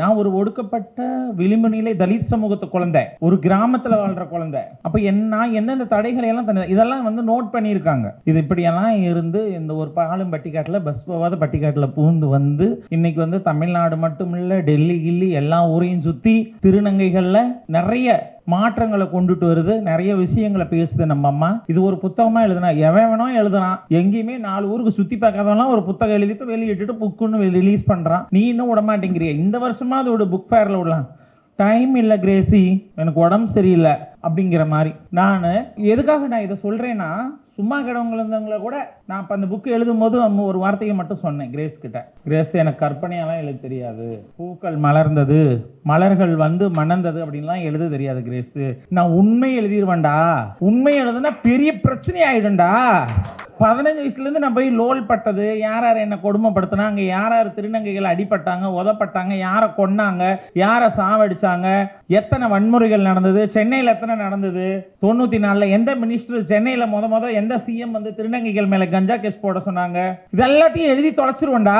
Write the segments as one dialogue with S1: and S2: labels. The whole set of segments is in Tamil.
S1: நான் ஒரு ஒடுக்கப்பட்ட விளிம்பு நிலை தலித் சமூகத்து குழந்தை ஒரு கிராமத்துல வாழ்ற குழந்தை. அப்ப என்ன நான் எந்தெந்த தடைகளை எல்லாம் இதெல்லாம் வந்து நோட் பண்ணியிருக்காங்க. இது இப்படியெல்லாம் இருந்து இந்த ஒரு பாலும் பட்டிக்காட்டுல பஸ் போவாத பட்டிக்காட்டுல பூந்து வந்து இன்னைக்கு வந்து தமிழ்நாடு மட்டும் இல்ல டெல்லி கில்லி எல்லா ஊரையும் சுத்தி திருநங்கைகள்ல நிறைய மாற்றங்களை கொண்டுட்டு வருது. நிறைய விஷயங்களை பேசுது நம்ம அம்மா. இது ஒரு புத்தகமா எழுதுனா எவன் வேணா எழுதுறான். எங்கேயுமே நாலு ஊருக்கு சுத்தி பார்க்காதவெல்லாம் ஒரு புத்தகம் எழுதிட்டு வெளியிட்டுட்டு புக்குன்னு ரிலீஸ் பண்றான். நீ இன்னும் விட மாட்டேங்கிறிய. இந்த வருஷமா அதோட புக் ஃபேர்ல விடலாம். டைம் இல்லை கிரேசி எனக்கு உடம்பு சரியில்லை அப்படிங்கிற மாதிரி. நான் எதுக்காக நான் இதை சொல்றேன்னா சும்மா கிடவங்க இருந்தவங்கள கூட நான் இப்போ அந்த புக்கு எழுதும் போது ஒரு வார்த்தையை மட்டும் சொன்னேன் கிரேஸ் கிட்ட. கிரேஸ் எனக்கு கற்பனையெல்லாம் எழுத தெரியாது. பூக்கள் மலர்ந்தது மலர்கள் வந்து மணந்தது அப்படின்லாம் எழுத தெரியாது கிரேஸு நான் உண்மை எழுதிடுவேன்டா உண்மை எழுதுனா பெரிய பிரச்சனை ஆயிடும்டா பதினஞ்சு வயசுலேருந்து நான் போய் லோல் பட்டது யார் யார் என்னை கொடுமைப்படுத்தினாங்க யார் யார் திருநங்கைகள் அடிப்பட்டாங்க உதப்பட்டாங்க யாரை கொன்னாங்க யாரை சாவடிச்சாங்க எத்தனை வன்முறைகள் நடந்தது சென்னையில் எத்தனை நடந்தது? தொண்ணூற்றி நாலில் எந்த மினிஸ்டர் சென்னையில் முத முத எந்த சிஎம் வந்து திருநங்கைகள் மேலே கஞ்சா கேஸ் போட சொன்னாங்க. இதெல்லாத்தையும் எழுதி தொலைச்சிருவோண்டா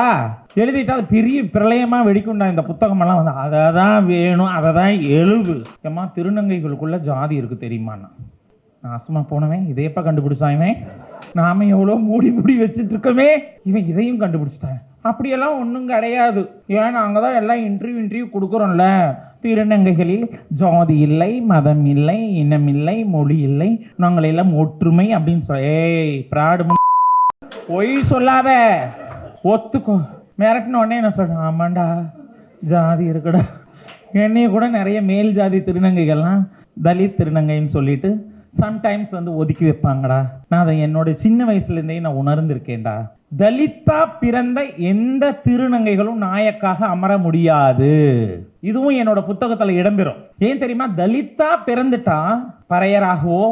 S1: எழுதிட்டா அது பெரிய பிரளயமாக வெடிக்கும்டா இந்த புத்தகமெல்லாம் வந்து. அதை தான் வேணும் அதை தான் எழுவு. ஏமா திருநங்கைகளுக்குள்ள ஜாதி இருக்கு தெரியுமாண்ணா? நாசமா போனவன் இதையப்பா கண்டுபிடிச்சான் நாம எவ்வளோ மூடி மூடி வச்சுட்டு இருக்கோமே இவன் இதையும் கண்டுபிடிச்சிட்டான். அப்படியெல்லாம் ஒன்றும் கிடையாது. ஏன் நாங்கள் தான் எல்லாம் இன்டர்வியூ இன்டர்வியூ கொடுக்குறோம்ல. திருநங்கைகளில் ஜாதி இல்லை மதம் இல்லை இனம் இல்லை மொழி இல்லை. நாங்கள் எல்லாம் ஒற்றுமை அப்படின்னு சொல்ல ஏய் பிராடு பொய் சொல்லாத. ஒத்துக்கோ மிரட்டின உடனே என்ன சொல்கிறேன் ஆமாண்டா ஜாதி இருக்குடா. என்னைய கூட நிறைய மேல் ஜாதி திருநங்கைகள்லாம் தலித் திருநங்கைன்னு சொல்லிட்டு சம்டைம்ஸ் வந்து ஒதுக்கி வைப்பாங்கடா. நான் அதை என்னோட சின்ன வயசுலேருந்தே நான் உணர்ந்திருக்கேன்டா. தலித்தா பிறந்த எந்த திருநங்கைகளும் நாயக்காக அமர முடியாது. இதுவும் என்னோட புத்தகத்தில் இடம்பெறும். ஏன் தெரியுமா? தலித்தா பிறந்துட்டா பறையராகவோ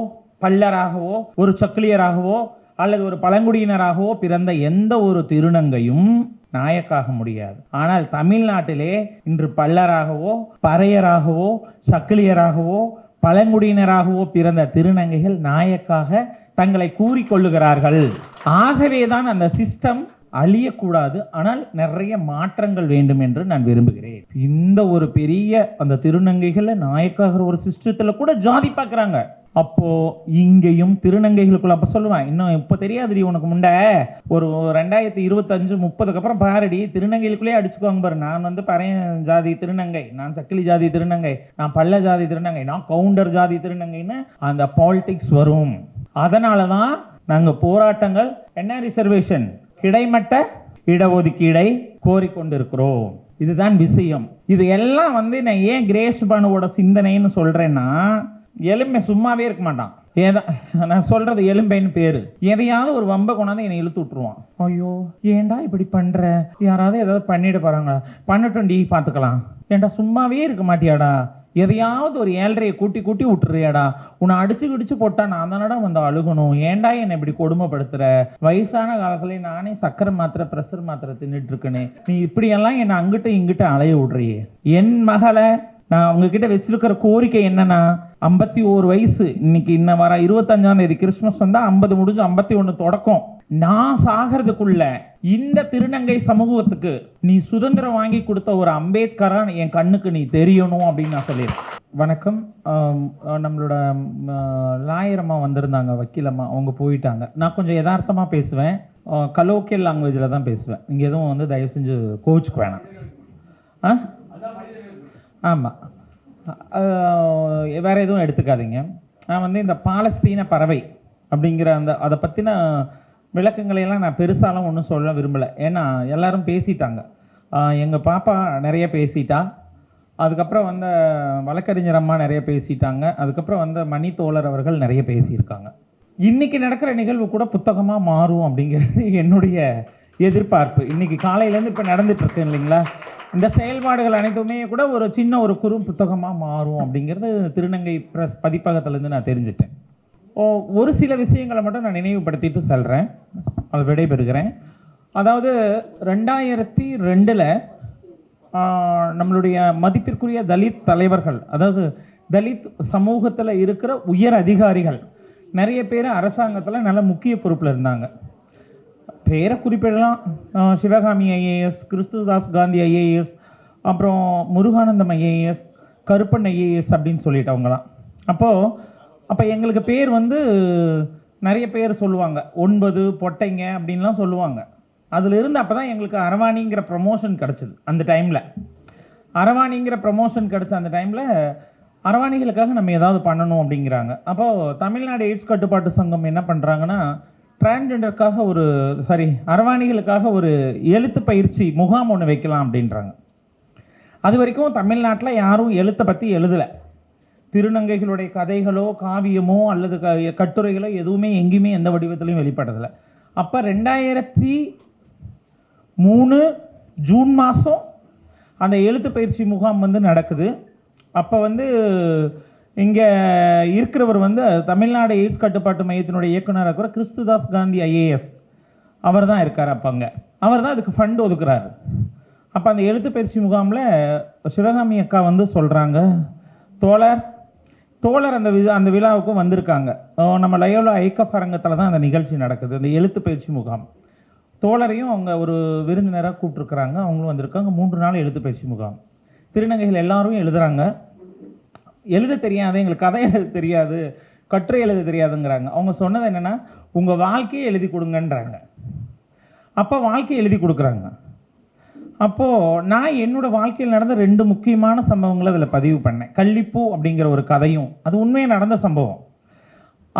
S1: பல்லராகவோ ஒரு சக்கிலியராகவோ அல்லது ஒரு பழங்குடியினராகவோ பிறந்த எந்த ஒரு திருநங்கையும் நாயக்காக முடியாது. ஆனால் தமிழ்நாட்டிலே இன்று பல்லராகவோ பறையராகவோ சக்கிலியராகவோ பழங்குடியினராகவோ பிறந்த திருநங்கைகள் நாயக்காக தங்களை கூறிக்கொள்ளுகிறார்கள். ஆகவே தான் அந்த சிஸ்டம் அழியக்கூடாது. ஆனால் நிறைய மாற்றங்கள் வேண்டும் என்று நான் விரும்புகிறேன். இந்த ஒரு பெரிய அந்த திருநங்கைகளை நாயக்காகிற ஒரு சிஸ்டத்தில் கூட ஜாதி பார்க்குறாங்க. அப்போது இங்கேயும் திருநங்கைகளுக்குள்ள அப்போ சொல்லுவேன் இன்னும் இப்போ தெரியாதுடி உனக்கு முண்டை. ஒரு ரெண்டாயிரத்தி இருபத்தஞ்சு முப்பதுக்கு அப்புறம் பாருடி திருநங்கைகளுக்குள்ளே அடிச்சுக்குவாங்க பாரு. நான் வந்து பறையன் ஜாதி திருநங்கை நான் சக்கிலி ஜாதி திருநங்கை நான் பல்ல ஜாதி திருநங்கை நான் கவுண்டர் ஜாதி திருநங்கைன்னு அந்த பாலிடிக்ஸ் வரும். அதனால தான் நாங்கள் போராட்டங்கள் என்ன ரிசர்வேஷன் கிடைமட்ட இடஒதுக்கீடை கோரிக்கொண்டிருக்கிறோம். இதுதான் விஷயம். இது எல்லாம் வந்து நான் ஏன் கிரேஸ் பானுவோட சிந்தனைன்னு சொல்கிறேன்னா எலும்பை சும்மாவே இருக்க மாட்டான். ஏதா நான் சொல்றது எலும்பைன்னு பேரு. எதையாவது ஒரு வம்ப கொண்டாந்து என்னை இழுத்து விட்டுருவான். ஐயோ ஏன்டா இப்படி பண்ற? யாராவது ஏதாவது பண்ணிட போறாங்க பண்ணட்டும் டி பார்த்துக்கலாம். ஏன்டா சும்மாவே இருக்க மாட்டியாடா? எதையாவது ஒரு ஏழ்றையை கூட்டி கூட்டி விட்டுறியாடா? உன்னை அடிச்சு கிடிச்சு போட்டா நான் தானடா வந்து அழுகணும். ஏன்டா என்னை இப்படி கொடுமைப்படுத்துற? வயசான காலத்துல நானே சக்கரை மாத்திரை ப்ரெஷர் மாத்திரை தின்னுட்டு இருக்கேனே. நீ இப்படியெல்லாம் என்னை அங்கிட்ட இங்கிட்ட அலைய விடுறியே. என் மகளை நான் அவங்கக்கிட்ட வச்சிருக்கிற கோரிக்கை என்னன்னா ஐம்பத்தி ஓரு வயசு. இன்னைக்கு இன்ன வர இருபத்தஞ்சாம் தேதி கிறிஸ்மஸ் வந்தா ஐம்பது முடிஞ்சு ஐம்பத்தி ஒன்று தொடக்கம். நான் சாகிறதுக்குள்ள இந்த திருநங்கை சமூகத்துக்கு நீ சுதந்திரம் வாங்கி கொடுத்த ஒரு அம்பேத்கரான் என் கண்ணுக்கு நீ தெரியணும் அப்படின்னு நான் சொல்லியிருக்கேன். வணக்கம். நம்மளோட லாயரம்மா வந்திருந்தாங்க வக்கீலம்மா அவங்க போயிட்டாங்க. நான் கொஞ்சம் யதார்த்தமாக பேசுவேன். கலோக்கியல் லாங்குவேஜில் தான் பேசுவேன். இங்கே எதுவும் வந்து தயவு செஞ்சு கோச்சுக்கு வேணாம். ஆ? ஆமாம் வேறு எதுவும் எடுத்துக்காதீங்க. நான் வந்து இந்த பாலஸ்தீன பறவை அப்படிங்கிற அந்த அதை பற்றின விளக்கங்களை எல்லாம் நான் பெருசாலாம் ஒன்றும் சொல்ல விரும்பலை. ஏன்னா எல்லோரும் பேசிட்டாங்க. எங்கள் பாப்பா நிறைய பேசிட்டா. அதுக்கப்புறம் வந்த வழக்கறிஞர் அம்மா நிறைய பேசிட்டாங்க. அதுக்கப்புறம் வந்த மணி தோழர் அவர்கள் நிறைய பேசியிருக்காங்க. இன்றைக்கி நடக்கிற நிகழ்வு கூட புத்தகமாக மாறும் அப்படிங்கிறது என்னுடைய எதிர்பார்ப்பு. இன்னைக்கு காலையிலேருந்து இப்போ நடந்துகிட்ருக்கு இல்லைங்களா? இந்த செயல்பாடுகள் அனைத்துமே கூட ஒரு சின்ன ஒரு குறும் புத்தகமாக மாறும் அப்படிங்கிறது திருநங்கை ப்ரெஸ் பதிப்பகத்துலேருந்து நான் தெரிஞ்சிட்டேன். ஓ ஒரு சில விஷயங்களை மட்டும் நான் நினைவுபடுத்திட்டு சொல்கிறேன் அது விடைபெறுகிறேன். அதாவது ரெண்டாயிரத்தி ரெண்டில் நம்மளுடைய மதிப்பிற்குரிய தலித் தலைவர்கள் அதாவது தலித் சமூகத்தில் இருக்கிற உயர் அதிகாரிகள் நிறைய பேர் அரசாங்கத்தில் நல்ல முக்கிய பொறுப்பில் இருந்தாங்க. பேரை குறிப்பிடலாம் சிவகாமி ஐஏஎஸ் கிறிஸ்துதாஸ் காந்தி ஐஏஎஸ் அப்புறம் முருகானந்தம் ஐஏஎஸ் கருப்பன் ஐஏஎஸ் அப்படின்னு சொல்லிட்டு அவங்களாம் அப்போது அப்போ எங்களுக்கு பேர் வந்து நிறைய பேர் சொல்லுவாங்க. ஒன்பது பொட்டைங்க அப்படின்லாம் சொல்லுவாங்க. அதிலிருந்து அப்போ தான் எங்களுக்கு அரவாணிங்கிற ப்ரமோஷன் கிடச்சிது அந்த டைமில் அரவாணிங்கிற ப்ரமோஷன் கிடச்ச அந்த டைமில் அரவாணிகளுக்காக நம்ம ஏதாவது பண்ணணும் அப்படிங்கிறாங்க. அப்போது தமிழ்நாடு எய்ட்ஸ் கட்டுப்பாட்டு சங்கம் என்ன பண்ணுறாங்கன்னா டிரான்ஜெண்டருக்காக ஒரு சாரி அரவாணிகளுக்காக ஒரு எழுத்து பயிற்சி முகாம் ஒன்று வைக்கலாம் அப்படின்றாங்க. அது வரைக்கும் தமிழ்நாட்டில் யாரும் எழுத்தை பற்றி எழுதலை. திருநங்கைகளுடைய கதைகளோ காவியமோ அல்லது க கட்டுரைகளோ எதுவுமே எங்கேயுமே எந்த வடிவத்திலையும் வெளிப்படதில்லை அப்போ ரெண்டாயிரத்தி மூணு ஜூன் மாதம் அந்த எழுத்து பயிற்சி முகாம் வந்து நடக்குது. அப்போ வந்து இங்கே இருக்கிறவர் வந்து தமிழ்நாடு எய்ட்ஸ் கட்டுப்பாட்டு மையத்தினுடைய இயக்குனராக கூட கிறிஸ்துதாஸ் காந்தி ஐஏஎஸ். அவர் தான் இருக்கார் அப்போ அங்கே. அவர் தான் அதுக்கு ஃபண்ட் ஒதுக்குறாரு. அப்போ அந்த எழுத்து பயிற்சி முகாமில் சிவகாமி அக்கா வந்து சொல்கிறாங்க தோழர் தோழர் அந்த விழா அந்த விழாவுக்கும் வந்திருக்காங்க. நம்ம லயோலா ஐக்கப் அரங்கத்தில் தான் அந்த நிகழ்ச்சி நடக்குது அந்த எழுத்து பயிற்சி முகாம். தோழரையும் அவங்க ஒரு விருந்தினராக கூப்பிட்ருக்குறாங்க அவங்களும் வந்திருக்காங்க மூன்று நாள் எழுத்து பயிற்சி முகாம். திருநங்கைகள் எல்லாரும் எழுதுகிறாங்க எழுத தெரியாது எங்களுக்கு கதை எழுத தெரியாது கட்டுரை எழுத தெரியாதுங்கிறாங்க. அவங்க சொன்னது என்னென்னா உங்கள் வாழ்க்கையை எழுதி கொடுங்கன்றாங்க. அப்போ வாழ்க்கையை எழுதி கொடுக்குறாங்க. அப்போது நான் என்னோடய வாழ்க்கையில் நடந்த ரெண்டு முக்கியமான சம்பவங்களை அதில் பதிவு பண்ணேன். கள்ளிப்பூ அப்படிங்கிற ஒரு கதையும் அது உண்மையாக நடந்த சம்பவம்.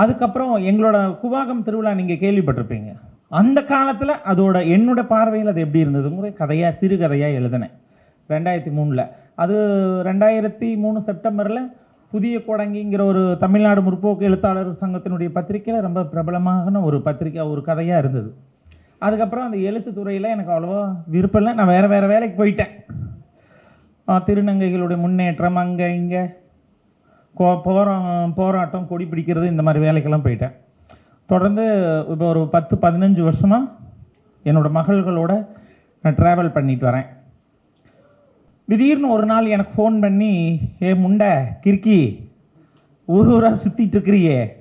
S1: அதுக்கப்புறம் எங்களோட குவாகம் திருவிழா நீங்கள் கேள்விப்பட்டிருப்பீங்க. அந்த காலத்தில் அதோட என்னோட பார்வையில் அது எப்படி இருந்ததுங்கிற கதையாக சிறுகதையாக எழுதினேன். ரெண்டாயிரத்தி மூணில். அது ரெண்டாயிரத்தி மூணு செப்டம்பரில் புதிய குடங்கிங்கிற ஒரு தமிழ்நாடு முற்போக்கு எழுத்தாளர் சங்கத்தினுடைய பத்திரிக்கையில் ரொம்ப பிரபலமான ஒரு பத்திரிக்கை ஒரு கதையாக இருந்தது. அதுக்கப்புறம் அந்த எழுத்து துறையில் எனக்கு அவ்வளோவா விருப்பம் இல்லை. நான் வேறு வேறு வேலைக்கு போயிட்டேன். திருநங்கைகளுடைய முன்னேற்றம் அங்கே இங்கே கோ போரா போராட்டம் கொடி பிடிக்கிறது இந்த மாதிரி வேலைக்கெல்லாம் போயிட்டேன். தொடர்ந்து இப்போ ஒரு பத்து பதினஞ்சு வருஷமாக என்னோடய மகள்களோட நான் ட்ராவல் பண்ணிட்டு வரேன். திடீர்னு ஒரு நாள் எனக்கு ஃபோன் பண்ணி ஏ முண்டை கிறுக்கி ஊர் ஊராக சுற்றிட்டுருக்கிறியே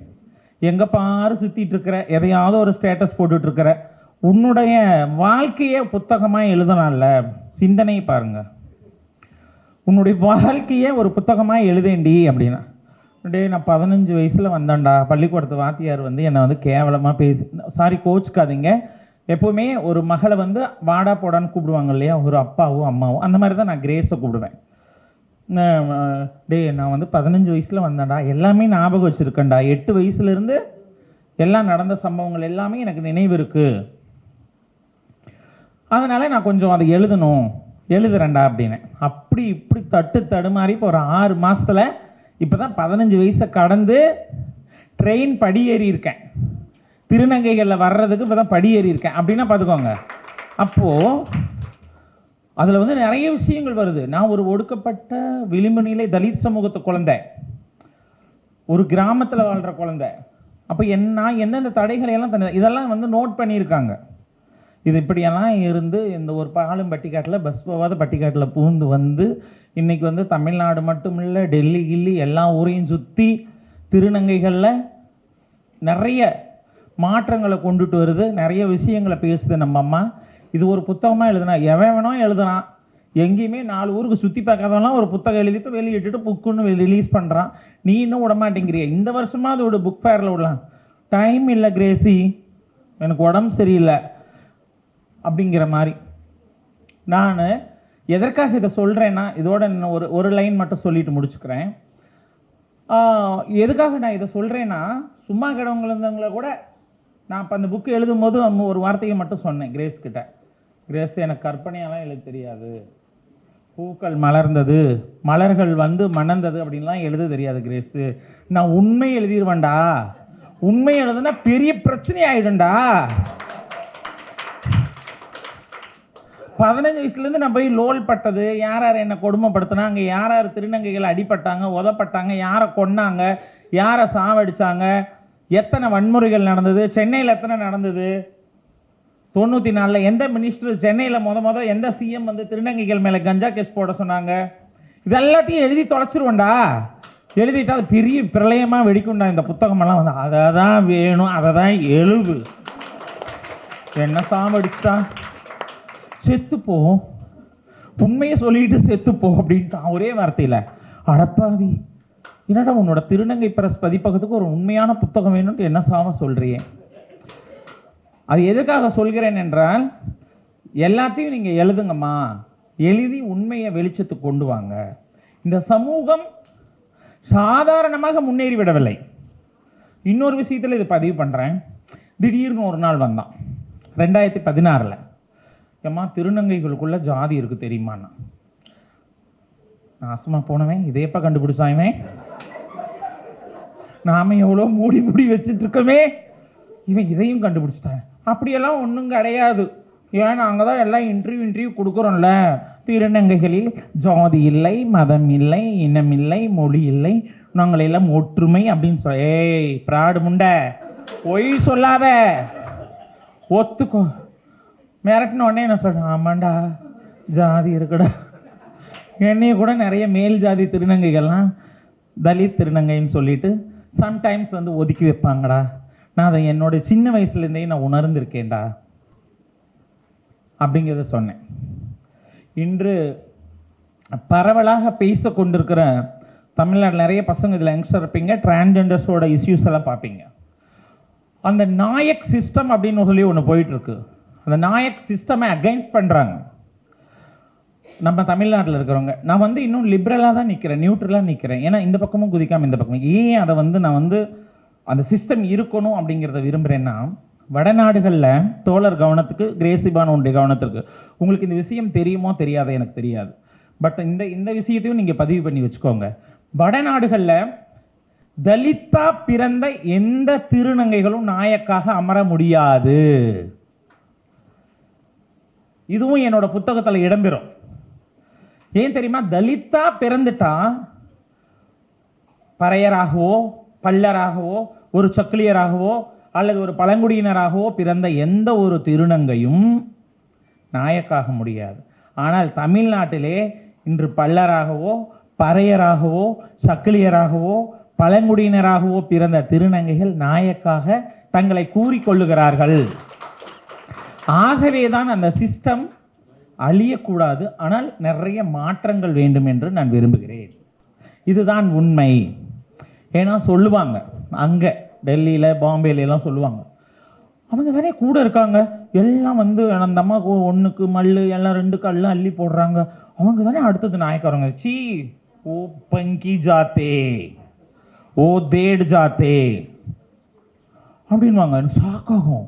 S1: எங்கே பாரு சுற்றிட்டு இருக்கிற எதையாவது ஒரு ஸ்டேட்டஸ் போட்டுட்டு உன்னுடைய வாழ்க்கையை புத்தகமாக எழுதலாம்ல சிந்தனை பாருங்கள் உன்னுடைய வாழ்க்கையை ஒரு புத்தகமாக எழுதேண்டி அப்படின்னா. டேய் நான் பதினஞ்சு வயசில் வந்தேன்டா. பள்ளிக்கூடத்து வாத்தியார் வந்து என்னை வந்து கேவலமாக பேசி சாரி கோச்சுக்காதீங்க. எப்போவுமே ஒரு மகளை வந்து வாடா போடான்னு கூப்பிடுவாங்க இல்லையா? ஒரு அப்பாவோ அம்மாவோ அந்த மாதிரி தான் நான் கிரேஸை கூப்பிடுவேன். டே டேய் நான் வந்து பதினஞ்சு வயசில் வந்தேன்டா. எல்லாமே ஞாபகம் வச்சுருக்கேன்டா. எட்டு வயசுலேருந்து எல்லாம் நடந்த சம்பவங்கள் எல்லாமே எனக்கு நினைவு இருக்குது அதனால் நான் கொஞ்சம் அதை எழுதணும். எழுதுறேன்டா அப்படின்னு. அப்படி இப்படி தட்டு தடுமாறி இப்போ ஒரு ஆறு மாதத்தில் இப்போ தான் பதினஞ்சு வயசை கடந்து ட்ரெயின் படியேறி இருக்கேன். திருநங்கைகளில் வர்றதுக்கு இப்போ தான் படியேறி இருக்கேன். அப்படின்னா பார்த்துக்கோங்க அப்போது அதில் வந்து நிறைய விஷயங்கள் வருது. நான் ஒரு ஒடுக்கப்பட்ட விளிம்பு நிலை தலித் சமூகத்து குழந்தை. ஒரு கிராமத்தில் வாழ்கிற குழந்தை. அப்போ என்ன நான் எந்தெந்த தடைகளை எல்லாம் தந்த இதெல்லாம் வந்து நோட் பண்ணியிருக்காங்க. இது இப்படியெல்லாம் இருந்து இந்த ஒரு பாலும் பட்டிக்காட்டில் பஸ் போகாத பட்டிக்காட்டில் பூந்து வந்து இன்றைக்கி வந்து தமிழ்நாடு மட்டும் இல்லை டெல்லி கில்லி எல்லா ஊரையும் சுற்றி திருநங்கைகளில் நிறைய மாற்றங்களை கொண்டுட்டு வருது. நிறைய விஷயங்களை பேசுது நம்ம அம்மா. இது ஒரு புத்தகமாக எழுதுனா எவன் வேணோ எழுதுனான் எங்கேயுமே நாலு ஊருக்கு சுற்றி பார்க்காதவெல்லாம் ஒரு புத்தகம் எழுதிட்டு வெளியிட்டுட்டு புக்குன்னு ரிலீஸ் பண்ணுறான் நீ இன்னும் விட மாட்டேங்கிறிய. இந்த வருஷமா அதோட புக் ஃபேரில் விடலாம். டைம் இல்லை கிரேசி எனக்கு உடம்பு சரியில்லை. அப்படிங்கிற மாதிரி. நான் எதற்காக இதை சொல்கிறேன்னா இதோட இன்னும் ஒரு ஒரு லைன் மட்டும் சொல்லிட்டு முடிச்சுக்கிறேன். எதுக்காக நான் இதை சொல்கிறேன்னா சும்மா கிடவங்கள கூட நான் இப்போ அந்த புக்கு எழுதும்போது போது ஒரு வார்த்தையை மட்டும் சொன்னேன் கிரேஸ் கிட்ட. கிரேஸ் எனக்கு கற்பனையெல்லாம் எழுத தெரியாது. பூக்கள் மலர்ந்தது மலர்கள் வந்து மணந்தது அப்படின்லாம் எழுத தெரியாது கிரேஸு நான் உண்மை எழுதிடுவேன்டா உண்மை எழுதுனா பெரிய பிரச்சனை ஆகிடும்டா பதினஞ்சு வயசுலேருந்து நான் போய் லோல் பட்டது யார் யார் என்னை கொடுமைப்படுத்தினாங்க யார் யார் திருநங்கைகள் அடிப்பட்டாங்க உதப்பட்டாங்க யாரை கொன்னாங்க யாரை சாவடிச்சாங்க எத்தனை வன்முறைகள் நடந்தது? சென்னையில் எத்தனை நடந்தது? தொண்ணூற்றி நாலில் எந்த மினிஸ்டர் சென்னையில் முத முத எந்த சிஎம் வந்து திருநங்கைகள் மேலே கஞ்சா கேஸ் போட சொன்னாங்க? இது எல்லாத்தையும் எழுதி தொலைச்சிருவோண்டா எழுதிட்டா அது பெரிய பிரளயமாக வெடிக்கும்டா இந்த புத்தகமெல்லாம் வந்து. அதை தான் வேணும் அதை தான் எழுவு. என்ன சாவடிச்சிட்டா செத்துப்போ உண்மையை சொல்லிட்டு செத்துப்போ அப்படின்ட்டான். ஒரே வார்த்தையில் அடப்பாவி என்னடா உன்னோட திருநங்கை பிரஸ் பதிப்பகத்துக்கு ஒரு உண்மையான புத்தகம் வேணும்னு என்ன சாம சொல்றியே? அது எதுக்காக சொல்கிறேன் என்றால் எல்லாத்தையும் நீங்க எழுதுங்கம்மா. எழுதி உண்மையை வெளிச்சத்துக்கு கொண்டு வாங்க. இந்த சமூகம் சாதாரணமாக முன்னேறி விடவில்லை. இன்னொரு விஷயத்தில் இது பதிவு பண்ணுறேன் திடீர்னு ஒரு நாள் வந்தான். ரெண்டாயிரத்தி பதினாறில். ஏம்மா திருநங்கைகளுக்குள்ள ஜாதி இருக்கு தெரியுமாண்ணா? நாசமா போனவன் இதேப்பா கண்டுபிடிச்சாயவன் நாம எவ்வளோ மூடி மூடி வச்சுட்டு இருக்கோமே இவன் இதையும் கண்டுபிடிச்சிட்டான். அப்படியெல்லாம் ஒன்றும் கிடையாது. ஏன் நாங்கள் தான் எல்லாம் இன்டர்வியூ இன்டர்வியூ கொடுக்குறோம்ல. திருநங்கைகளில் ஜாதி இல்லை மதம் இல்லை இனம் இல்லை மொழி இல்லை. நாங்கள் எல்லாம் ஒற்றுமை அப்படின்னு சொல்ல ஏய் பிராடு முண்டை பொய் சொல்லாத. ஒத்துக்கோ. மிரட்டின உடனே என்ன சொல்கிறேன் ஆமாண்டா ஜாதி இருக்குடா. என்னைய கூட நிறைய மேல் ஜாதி திருநங்கைகள்லாம் தலித் திருநங்கைன்னு சொல்லிட்டு சம்டைம்ஸ் வந்து ஒதுக்கி வைப்பாங்கடா. நான் அதை என்னோட சின்ன வயசுலேருந்தே நான் உணர்ந்திருக்கேன்டா. அப்படிங்கிறத சொன்னேன். இன்று பரவலாக பேச கொண்டிருக்கிற தமிழ்நாட்டில் நிறைய பசங்க இதில் யங்ஸ்டர் இருப்பீங்க டிரான்ஜெண்டர்ஸோட இஷ்யூஸ் எல்லாம் பார்ப்பீங்க. அந்த நாயக் சிஸ்டம் அப்படின்னு சொல்லி ஒன்று போயிட்டுருக்கு அந்த நாயக் சிஸ்டமை அகைன்ஸ்ட் பண்ணுறாங்க நம்ம தமிழ்நாட்டில் இருக்கிறவங்க நான் வந்து இன்னும் லிபரலாக தான் நிற்கிறேன் நியூட்ரலாக நிற்கிறேன் ஏன்னா இந்த பக்கமும் குதிக்காமல் இந்த பக்கமும். ஏன் அதை வந்து நான் வந்து அந்த சிஸ்டம் இருக்கணும் அப்படிங்கிறத விரும்புகிறேன்னா வடநாடுகளில் தோழர் கவனத்துக்கு கிரேசிபானுடைய கவனத்திற்கு. உங்களுக்கு இந்த விஷயம் தெரியுமோ தெரியாதோ எனக்கு தெரியாது. பட் இந்த இந்த விஷயத்தையும் நீங்கள் பதிவு பண்ணி வச்சுக்கோங்க. வடநாடுகளில் தலித்தா பிறந்த எந்த திருநங்கைகளும் நாயக்காக அமர முடியாது. இதுவும் என்னோட புத்தகத்தில் இடம்பெறும் ஏன் தெரியுமா? தலித்தா பிறந்துட்டா பறையராகவோ பல்லராகவோ ஒரு சக்கிலியராகவோ அல்லது ஒரு பழங்குடியினராகவோ பிறந்த எந்த ஒரு திருநங்கையும் நாயக்காக முடியாது. ஆனால் தமிழ்நாட்டிலே இன்று பல்லராகவோ பறையராகவோ சக்கிலியராகவோ பழங்குடியினராகவோ பிறந்த திருநங்கைகள் நாயக்காக தங்களை கூறிக்கொள்ளுகிறார்கள். ஆகவே தான் அந்த சிஸ்டம் அழியக்கூடாது. ஆனால் நிறைய மாற்றங்கள் வேண்டும் என்று நான் விரும்புகிறேன். இதுதான் உண்மை. ஏன்னா சொல்லுவாங்க அங்கே டெல்லியில் பாம்பேல எல்லாம் சொல்லுவாங்க அவங்க வேறே கூட இருக்காங்க. எல்லாம் வந்து அந்த அம்மா ஒன்றுக்கு மல்லு எல்லாம் ரெண்டு கல்லு அள்ளி போடுறாங்க. அவங்க தானே அடுத்தது நாயக்காரங்க. சீ ஓ பங்கி ஜாத்தே. ஓ தேடு ஜாத்தே. அப்படின்வாங்க சாக்காகும்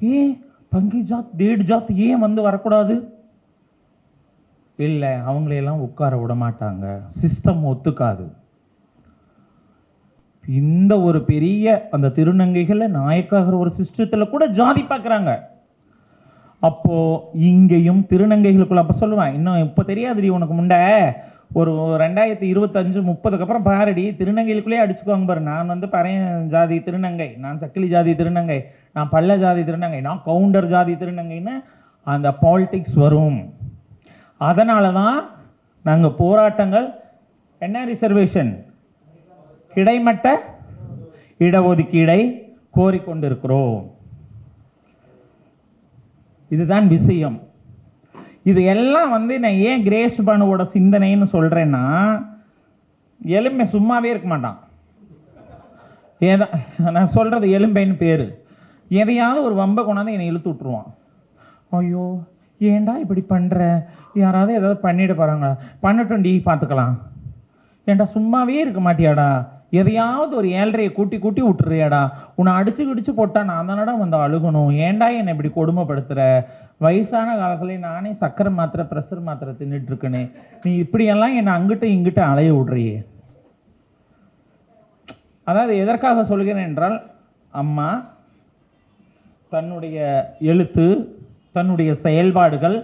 S1: ஏன் பங்கி ஜாத் தேடு ஜாத் ஏன் வந்து வரக்கூடாது? இல்லை அவங்களையெல்லாம் உட்கார விட மாட்டாங்க சிஸ்டம் ஒத்துக்காது. இந்த ஒரு பெரிய அந்த திருநங்கைகளை நாயக்காகிற ஒரு சிஸ்டத்தில் கூட ஜாதி பார்க்குறாங்க அப்போ இங்கேயும் திருநங்கைகளுக்குள்ள அப்போ சொல்லுவேன் இன்னும் இப்போ தெரியாதுடி உனக்கு முண்டை. ஒரு ரெண்டாயிரத்தி இருபத்தஞ்சு முப்பதுக்கு அப்புறம் பாரடி திருநங்கைகளுக்குள்ளே அடிச்சுக்குவாங்க பாரு. நான் வந்து பறையன் ஜாதி திருநங்கை நான் சக்கிலி ஜாதி திருநங்கை நான் பள்ள ஜாதி திருநங்கை நான் கவுண்டர் ஜாதி திருநங்கைன்னு அந்த பாலிடிக்ஸ் வரும். அதனால தான் நாங்கள் போராட்டங்கள் என்ன ரிசர்வேஷன் கிடைமட்ட இடஒதுக்கீடை கோரிக்கொண்டிருக்கிறோம் இதுதான் விஷயம். இது எல்லாம் வந்து நான் ஏன் கிரேஸ் பானுவோட சிந்தனைன்னு சொல்கிறேன்னா எலும்பை சும்மாவே இருக்க மாட்டான். ஏதா நான் சொல்கிறது எலும்பைன்னு பேர். எதையாவது ஒரு வம்பை கொண்டாந்து என்னை இழுத்து விட்ருவான் ஐயோ ஏன்டா இப்படி பண்ணுற யாராவது ஏதாவது பண்ணிட போகிறாங்க பண்ணட்டும் டி பார்த்துக்கலாம் ஏன்டா சும்மாவே இருக்க மாட்டியாடா? எதையாவது ஒரு ஏழ்றையை கூட்டி கூட்டி விட்டுறியாடா? உன்னை அடிச்சு கிடிச்சு போட்டால் நான் தானடா வந்து அழுகணும். ஏன்டா என்னை இப்படி கொடுமைப்படுத்துகிற வயசான காலத்துல நானே சக்கரை மாத்திரை ப்ரெஷர் மாத்திரை தின்னுட்டு இருக்கனே. நீ இப்படியெல்லாம் என்னை அங்கிட்ட இங்கிட்ட அலைய விடுறியே. அதாவது எதற்காக சொல்கிறேன் என்றால் அம்மா தன்னுடைய எழுத்து தன்னுடைய செயல்பாடுகள்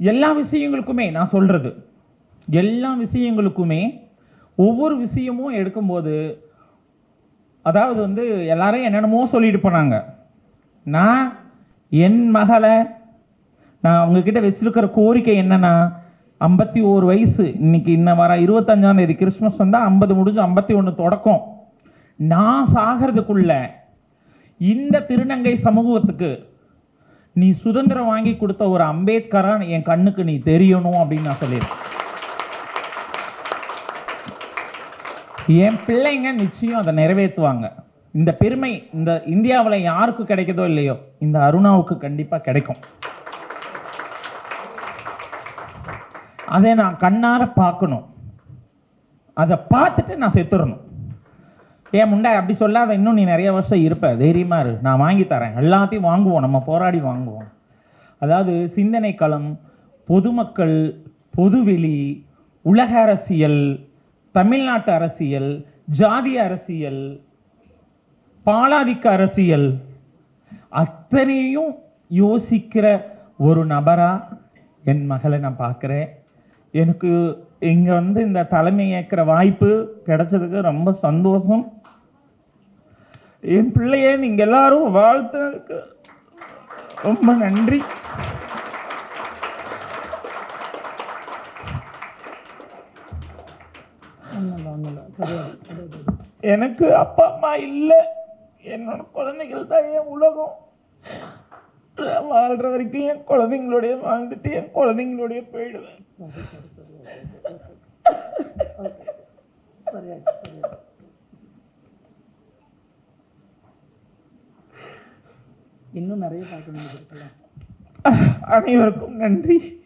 S1: எல்லா விஷயங்களுக்குமே நான் சொல்கிறது எல்லா விஷயங்களுக்குமே ஒவ்வொரு விஷயமும் எடுக்கும்போது அதாவது வந்து எல்லாரும் என்னென்னமோ சொல்லிட்டு போனாங்க. நான் என் மகளை நான் அவங்கக்கிட்ட வச்சுருக்கிற கோரிக்கை என்னென்னா ஐம்பத்தி ஓரு வயசு இன்னைக்கு இன்ன வர இருபத்தஞ்சாம் தேதி கிறிஸ்மஸ் வந்தால் ஐம்பது முடிஞ்சு ஐம்பத்தி ஒன்று தொடக்கம். நான் சாகிறதுக்குள்ள இந்த திருநங்கை சமூகத்துக்கு நீ சுதந்திரம் வாங்கி கொடுத்த ஒரு அம்பேத்கரான் என் கண்ணுக்கு நீ தெரியணும் அப்படின்னு நான் சொல்லியிருக்கேன். என் பிள்ளைங்க நிச்சயம் அதை நிறைவேற்றுவாங்க. இந்த பெருமை இந்த இந்தியாவில் யாருக்கு கிடைக்குதோ இல்லையோ இந்த அருணாவுக்கு கண்டிப்பாக கிடைக்கும். அதை நான் கண்ணார பார்க்கணும். அதை பார்த்துட்டு நான் செத்துடணும் ஏன் முண்டா அப்படி சொல்லாத. இன்னும் நீ நிறைய வருஷம் இருப்ப. தைரியமாக இரு. நான் வாங்கி தரேன். எல்லாத்தையும் வாங்குவோம். நம்ம போராடி வாங்குவோம். அதாவது சிந்தனை களம் பொதுமக்கள் பொதுவெளி உலக அரசியல் தமிழ்நாட்டு அரசியல் ஜாதி அரசியல் பாலாதிக்க அரசியல். அத்தனையும் யோசிக்கிற ஒரு நபராக என் மகளை நான் பார்க்குறேன். எனக்கு இங்கே வந்து இந்த தலைமை ஏற்கிற வாய்ப்பு கிடச்சதுக்கு ரொம்ப சந்தோஷம். என் பிள்ளைய நீங்கள் எல்லாரும் வாழ்த்ததுக்கு ரொம்ப நன்றி. எனக்கு அப்பா அம்மா இல்லை. என்னோட குழந்தைகள் தான் என் உலகம். வாழ்கிற வாழ்ற வரைக்கும் என் குழந்தைங்களோடைய வாழ்ந்துட்டு என் குழந்தைங்களோடைய போயிடுவேன்.
S2: இன்னும் நிறைய பார்க்க
S1: அனைவருக்கும் நன்றி.